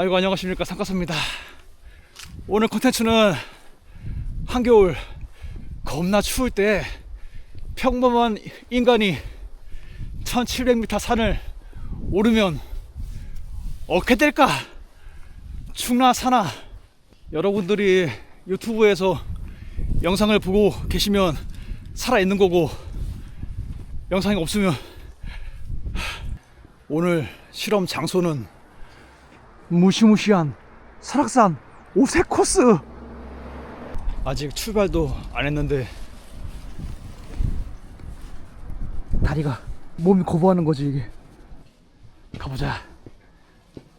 아이고 안녕하십니까. 상가섭입니다. 오늘 컨텐츠는 한겨울 겁나 추울 때 평범한 인간이 1700m 산을 오르면 어떻게 될까? 충나 사나? 여러분들이 유튜브에서 영상을 보고 계시면 살아있는 거고 영상이 없으면 오늘 실험 장소는 무시무시한 설악산 오색 코스. 아직 출발도 안 했는데 다리가 몸이 거부하는 거지 이게. 가보자.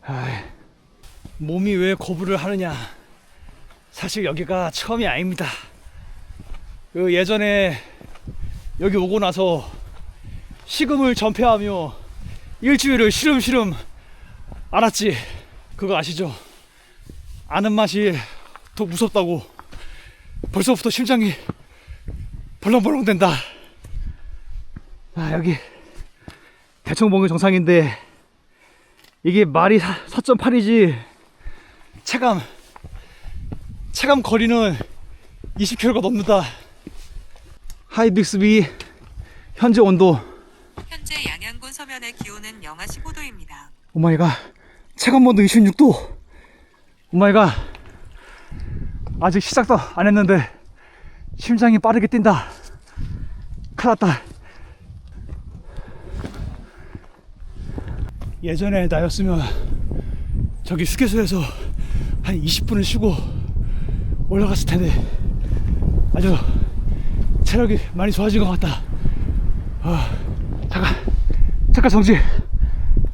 아이, 몸이 왜 거부를 하느냐. 사실 여기가 처음이 아닙니다. 그 예전에 여기 오고 나서 식음을 전폐하며 일주일을 시름시름 알았지 그거 아시죠? 아는 맛이 더 무섭다고 벌써부터 심장이 벌렁벌렁 된다. 아 여기 대청봉이 정상인데 이게 말이 4.8이지. 체감 체감 거리는 20km가 넘는다. 하이빅스비 현재 온도 현재 양양군 서면의 기온은 영하 15도입니다. 오마이갓 체감 온도 26도. 오마이갓 아직 시작도 안 했는데 심장이 빠르게 뛴다. 큰일 났다. 예전에 나였으면 저기 휴게소에서 한 20분을 쉬고 올라갔을 텐데 아주 체력이 많이 좋아진 것 같다. 아, 잠깐 잠깐 정지.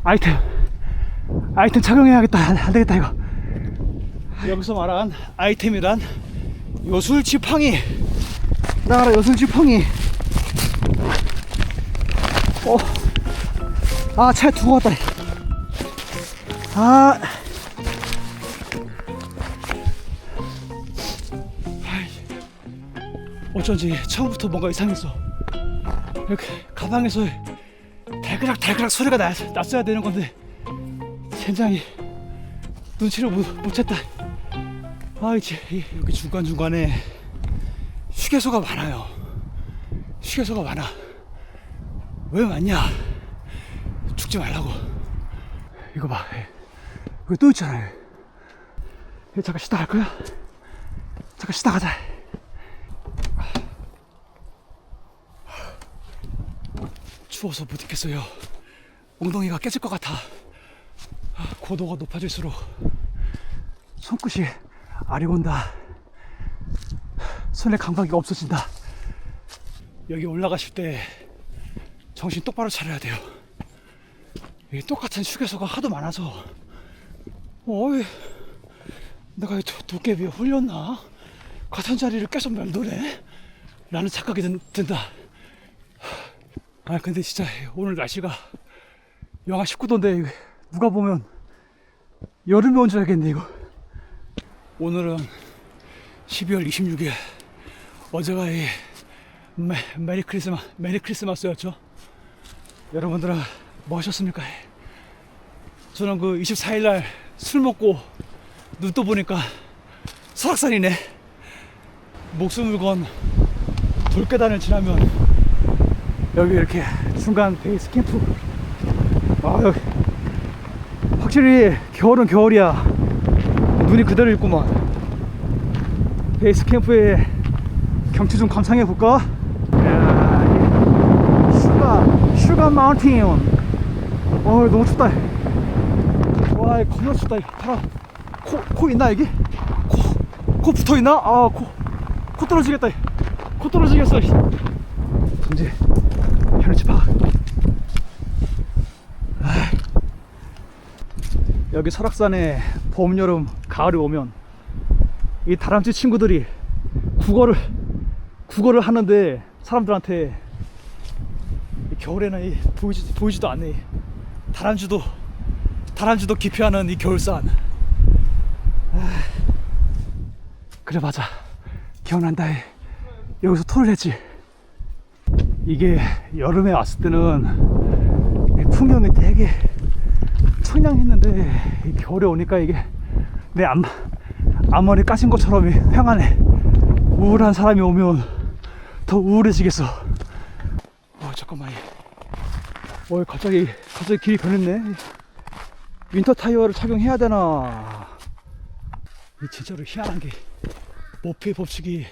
아이템 아이템 착용해야겠다. 안, 안 되겠다 이거. 여기서 말한 아이템이란 요술 지팡이. 나가라 요술 지팡이. 어. 아 차에 두고 왔다. 아. 어쩐지 처음부터 뭔가 이상했어. 이렇게 가방에서 달그락 달그락 소리가 나, 났어야 되는 건데 젠장이 눈치를 못, 못 챘다. 아 이제 이- 여기 중간중간에 휴게소가 많아요. 휴게소가 많아. 왜 많냐? 죽지 말라고. 이거 봐. 이거 또 있잖아요 잠깐 쉬다 갈 거야? 잠깐 쉬다 가자. 추워서 못 있겠어요. 엉덩이가 깨질 것 같아 아, 고도가 높아질수록 손끝이 아리곤다. 손에 감각이 없어진다. 여기 올라가실 때 정신 똑바로 차려야 돼요. 여기 똑같은 휴게소가 하도 많아서. 어이 내가 이 도- 도깨비에 홀렸나? 같은 자리를 계속 맴도네? 라는 착각이 든, 든다. 아 근데 진짜 오늘 날씨가 영하 19도인데 누가 보면 여름이 온줄 알겠네 이거. 오늘은 12월 26일. 어제가 이 메, 메리 크리스마 메리 크리스마스였죠? 여러분들은 뭐 하셨습니까? 저는 그 24일 날 술 먹고 눈 떠 보니까 설악산이네. 목숨을 건 돌계단을 지나면 여기 이렇게 중간 베이스 캠프. 아 여기 확실히 겨울은 겨울이야. 눈이 그대로 있구만. 베이스 캠프의 경치 좀 감상해 볼까? 슈가 슈가 마운틴. 어 너무 춥다. 와 겁나 춥다. 봐라 코, 코 있나 여기? 코, 코 붙어 있나? 아 코 코 떨어지겠다. 코 떨어지겠어. 동지 현우치 봐 여기 설악산에 봄, 여름, 가을이 오면 이 다람쥐 친구들이 국어를 국어를 하는데 사람들한테 이 겨울에는 이 보이지, 보이지도 않네 다람쥐도 다람쥐도 기피하는 이 겨울산. 아, 그래 맞아. 기억난다. 여기서 토를 했지. 이게 여름에 왔을 때는 이 풍경이 되게 상냥했는데 이 겨울에 오니까 이게 내 앞, 앞머리 까진 것처럼 이 횡하네. 우울한 사람이 오면 더 우울해지겠어. 어 잠깐만. 어 갑자기 갑자기 길이 변했네. 윈터 타이어를 착용해야 되나. 이 진짜로 희한한 게 모피의 법칙이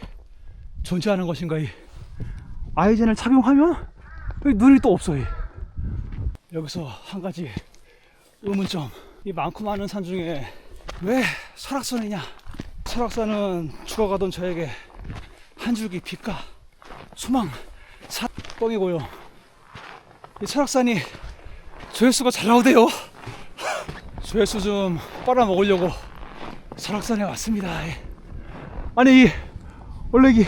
존재하는 것인가 이. 아이젠을 착용하면 이 눈이 또 없어 이. 여기서 한 가지 의문점. 이 많고 많은 산 중에 왜 설악산이냐? 설악산은 죽어가던 저에게 한 줄기 빛과 소망 사 뻥이고요. 이 설악산이 조회수가 잘 나오대요. 조회수 좀 빨아먹으려고 설악산에 왔습니다. 예. 아니 이 원래 이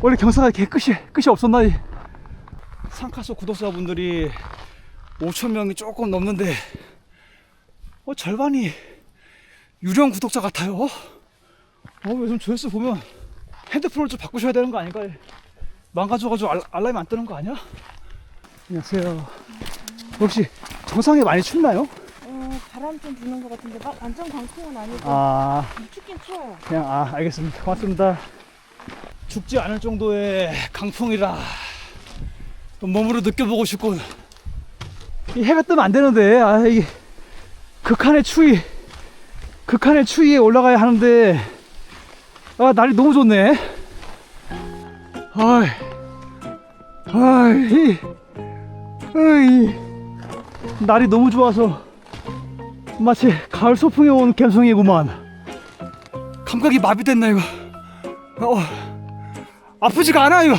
원래 경사가 이렇게 끝이 끝이 없었나? 이 상카소 구독자분들이 5천 명이 조금 넘는데 어, 절반이 유령 구독자 같아요. 어, 요즘 조회수 보면 핸드폰을 좀 바꾸셔야 되는 거 아닌가? 망가져가지고 알, 알람이 안 뜨는 거 아니야? 안녕하세요. 혹시 정상에 많이 춥나요? 어, 바람 좀 부는 것 같은데 막 완전 강풍은 아니고 아, 춥긴 추워요. 그냥 아 알겠습니다. 고맙습니다. 죽지 않을 정도의 강풍이라 또 몸으로 느껴보고 싶군. 이 해가 뜨면 안 되는데 아 이게 극한의 추위, 극한의 추위에 올라가야 하는데 아 날이 너무 좋네. 아이, 아이, 아이, 날이 너무 좋아서 마치 가을 소풍에 온 감성이구만. 감각이 마비됐나 이거 어 아프지가 않아 이거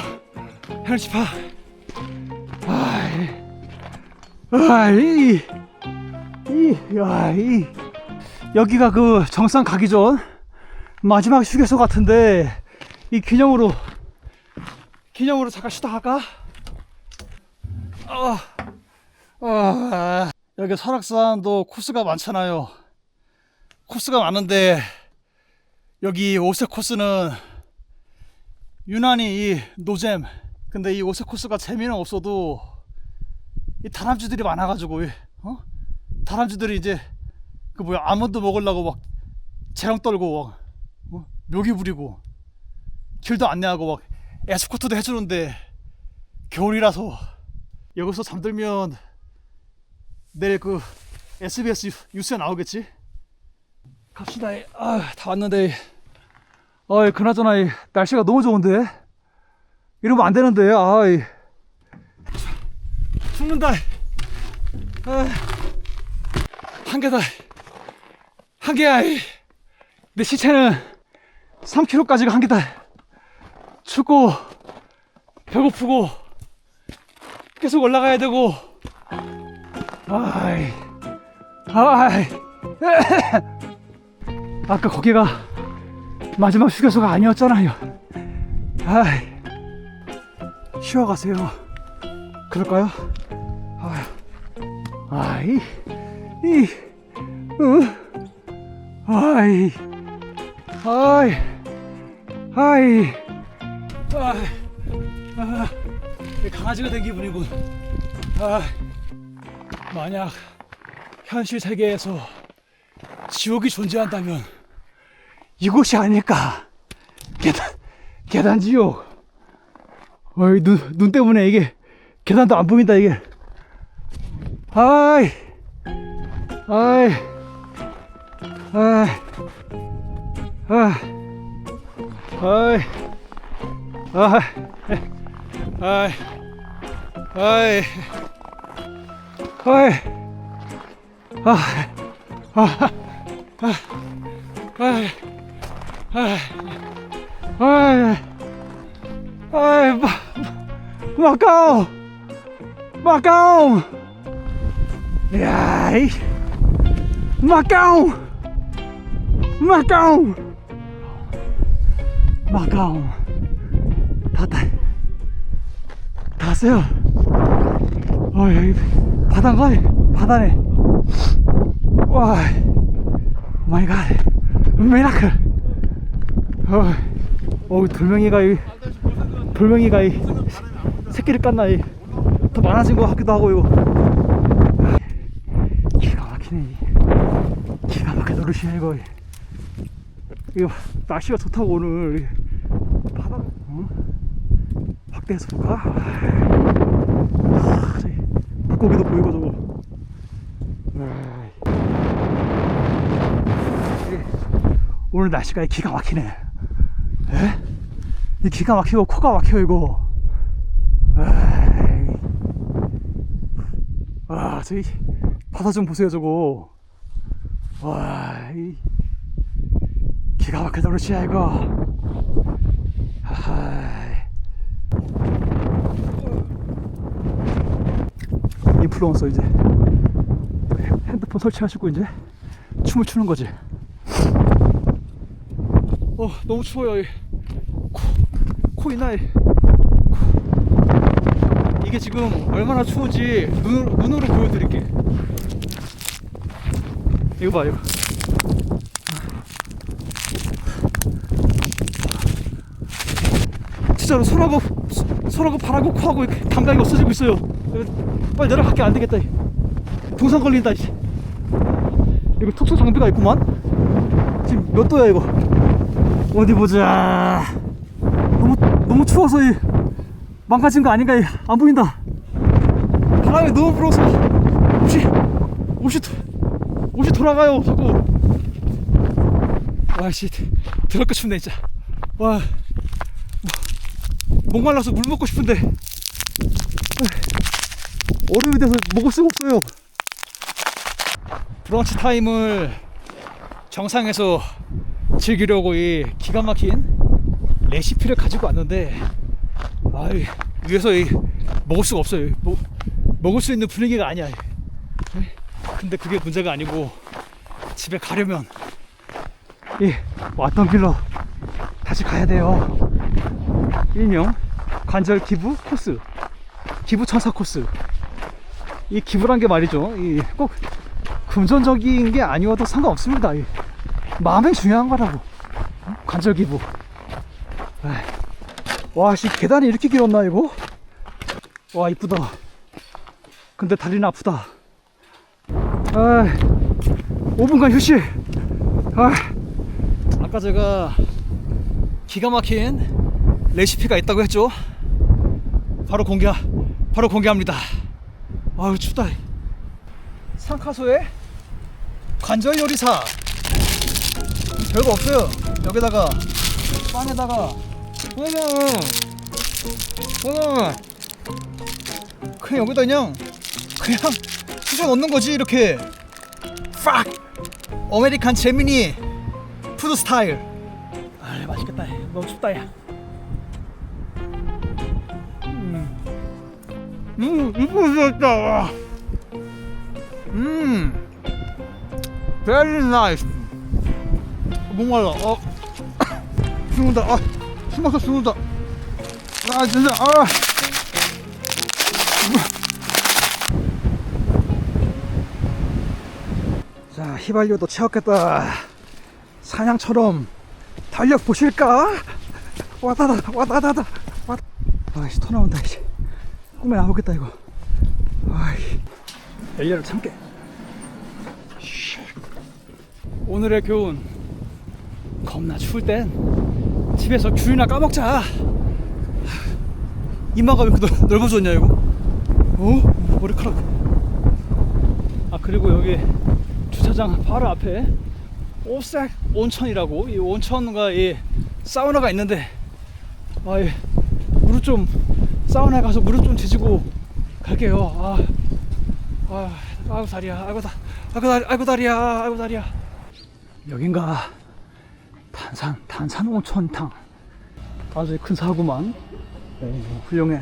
혈치파 아이 이 야 이 여기가 그 정상 가기 전 마지막 휴게소 같은데 이 기념으로 기념으로 잠깐 쉬다 갈까? 아, 아, 여기 설악산도 코스가 많잖아요. 코스가 많은데 여기 오세 코스는 유난히 이 노잼 근데 이 오세 코스가 재미는 없어도 이 다람쥐들이 많아가지고 이, 어? 다람쥐들이 이제 그 뭐야 아몬드 먹으려고 막 재롱 떨고 막 어? 묘기 부리고 길도 안내하고 막 에스코트도 해주는데 겨울이라서 여기서 잠들면 내일 그 SBS 뉴스에 나오겠지? 갑시다. 이. 아, 다 왔는데. 아, 그나저나 이 날씨가 너무 좋은데. 이러면 안 되는데. 아, 이. 죽는다. 아, 한 개다. 한 개야. 이. 내 시체는 3kg까지가 한 개다. 춥고 배고프고 계속 올라가야 되고. 아이. 아이. 아까 거기가 마지막 휴게소가 아니었잖아요. 아이, 쉬어가세요. 그럴까요? 아이, 이, 으, 아이, 아이, 아이, 아이, 아, 강아지가 된 기분이군. 아, 만약 현실 세계에서 지옥이 존재한다면 이곳이 아닐까. 계단 계단 지옥. 어이 눈, 눈 때문에 이게 계단도 안 보인다 이게 아이 아이 아이 아이 아이 아이 아이 아이 야, 이, 마카오, 마카오, 마카오, 다, 다, 다 왔어요. 어, 여기 바다인가? 바다네. 와, 마이 갓. 미라클. 어, 어 돌멩이가 이 돌멩이가 이 새끼를 깠나 이더 많아진 것 같기도 하고 이거 기가 막히네. 노릇이야 이거 이거 날씨가 좋다고 오늘 바다 어? 확대해서 볼까? 아, 물고기도 보이고 저거 오늘 날씨가 기가 막히네 에? 이 기가 막히고 코가 막혀 이거. 아 저기 바다 좀 보세요 저거 와, 이 기가 막히다 그렇지 이거. 하하이. 인플루언서 이제 핸드폰 설치하시고 이제 춤을 추는 거지. 어, 너무 추워요. 이 코, 코 있나? 이게 지금 얼마나 추운지 눈, 눈으로 보여드릴게. 이거 봐 이거. 진짜로 손하고 손하고 발하고 코하고 감각이 없어지고 있어요. 빨리 내려갈게 안 되겠다 이. 동상 걸린다 이제 이거 특수 장비가 있구만. 지금 몇 도야 이거? 어디 보자. 너무 너무 추워서 이. 망가진 거 아닌가 이. 안 보인다. 바람이 너무 불어서 옷이 도- 옷이 돌아가요 자꾸 와씨 더럽게 춥네 진짜. 와. 뭐, 목말라서 물 먹고 싶은데. 얼음이 돼서 먹을 수가 없어요. 브런치 타임을 정상에서 즐기려고 이 기가 막힌 레시피를 가지고 왔는데 아 위에서 이 먹을 수가 없어요. 뭐, 먹을 수 있는 분위기가 아니야 근데 그게 문제가 아니고 집에 가려면 이 왔던 길로 다시 가야 돼요. 일명 관절 기부 코스, 기부 천사 코스. 이 기부란 게 말이죠. 이 꼭 금전적인 게 아니어도 상관없습니다. 이 마음이 중요한 거라고. 어? 관절 기부. 와, 씨 계단이 이렇게 길었나 이거? 와 이쁘다. 근데 다리는 아프다. 아, 5분간 휴식. 아, 아까 제가 기가 막힌 레시피가 있다고 했죠. 바로 공개, 바로 공개합니다. 아유 춥다. 상카소의 관절 요리사. 별거 없어요. 여기다가 빵에다가 어머, 어머, 그냥 여기다 그냥 그냥 쑤셔 넣는 거지 이렇게. 팍 아메리칸 재미니 푸드 스타일 아 맛있겠다 너무 춥다 야 음, 음 이쁘다 음. Very nice. 목말라. 어. 죽는다. 아 숨어서 죽는다. 아 진짜 아 휘발유도 채웠겠다. 사냥처럼 달력 보실까? 와다다, 와다다다, 와. 아이씨, 토 나온다, 이제. 꿈에 나오겠다, 이거. 아이, 열려를 참게. 쉬. 오늘의 교훈. 겁나 추울 땐 집에서 귤이나 까먹자. 이마가 왜 이렇게 넓- 넓어졌냐, 이거? 어? 머리카락. 아, 그리고 여기 주차장 바로 앞에 오색 온천이라고 이 온천과 이 사우나가 있는데 아, 예. 무릎 좀 사우나에 가서 무릎 좀 뒤지고 갈게요. 아, 아, 아이고 다리야, 아이고 다, 아이고 다리, 아이고 다리야, 아이고 다리야. 여긴가 탄산 탄산 온천탕 아주 큰 사구만. 오, 훌륭해.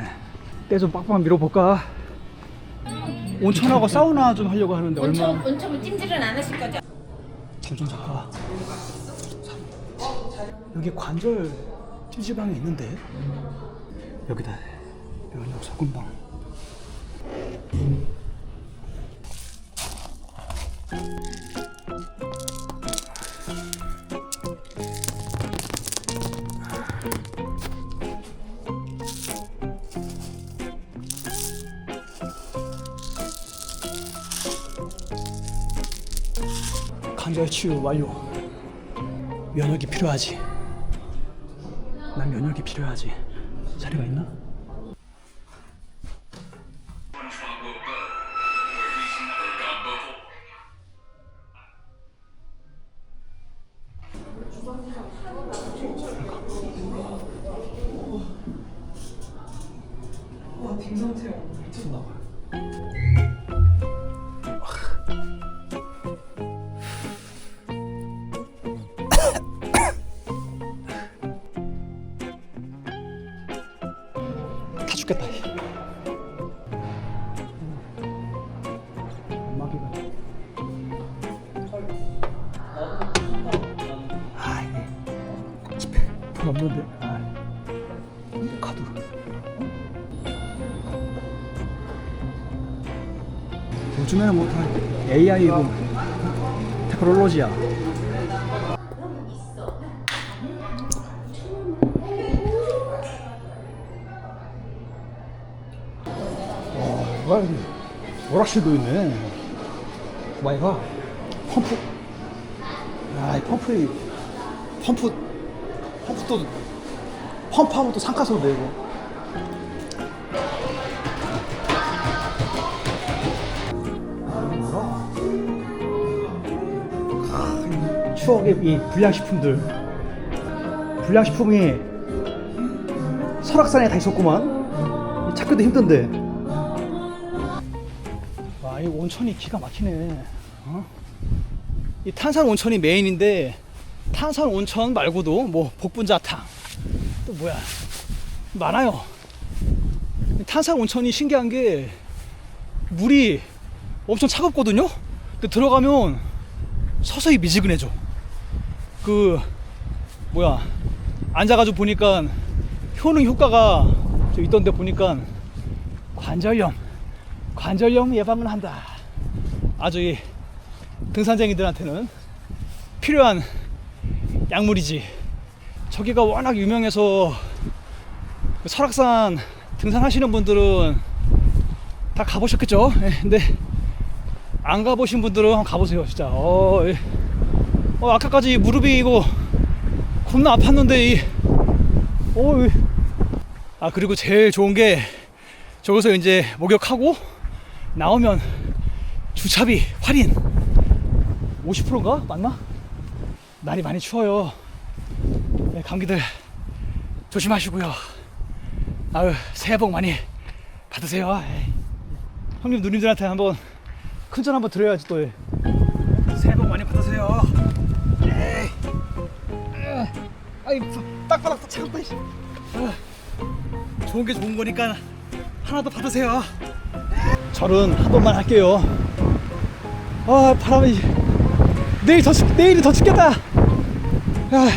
때 좀 빡빡 밀어볼까? 온천하고 사우나 좀 하려고 하는데 얼마? 온천, 온천은 찜질은 안 하실 거죠? 잠좀 잠깐. 여기 관절 찜질방이 있는데 여기다 면역 소금방. 환자의 치유 완료. 면역이 필요하지. 난 면역이 필요하지. 자리가 있나? 다 죽겠다. 아 없는데. 아 카드. 요즘에는 뭐 다 AI고 테크놀로지야. 와, 여기 오락실도 있네. 와, 이거 펌프. 아, 이 펌프, 펌프, 펌프 또, 펌프하면 또 상가서 내고. 아, 이 추억의 이 불량식품들. 불량식품이 설악산에 다 있었구만. 찾기도 힘든데. 온천이 기가 막히네. 어? 이 탄산 온천이 메인인데 탄산 온천 말고도 뭐 복분자탕 또 뭐야 많아요. 이 탄산 온천이 신기한 게 물이 엄청 차갑거든요. 근데 들어가면 서서히 미지근해져. 그 뭐야 앉아가지고 보니까 효능 효과가 좀 있던데 보니까 관절염 관절염 예방을 한다. 아주 이 등산쟁이들한테는 필요한 약물이지. 저기가 워낙 유명해서 그 설악산 등산하시는 분들은 다 가보셨겠죠. 예, 근데 안 가보신 분들은 한번 가보세요, 진짜. 어, 예. 어, 아까까지 무릎이 이거 겁나 아팠는데 이, 어, 이. 아 그리고 제일 좋은 게 저기서 이제 목욕하고 나오면 주차비 할인 50%인가 맞나? 날이 많이 추워요. 네, 감기들 조심하시고요. 아유 새해 복 많이 받으세요. 에이. 형님 누님들한테 한번 큰 전 한번 드려야지 또. 새해 복 많이 받으세요. 에이. 에. 아이 딱바닥 다 차갑다. 아, 좋은 게 좋은 거니까 하나 더 받으세요. 절은 한 번만 할게요. 아 바람이 내일 더 춥, 내일이 더 춥겠다. 아,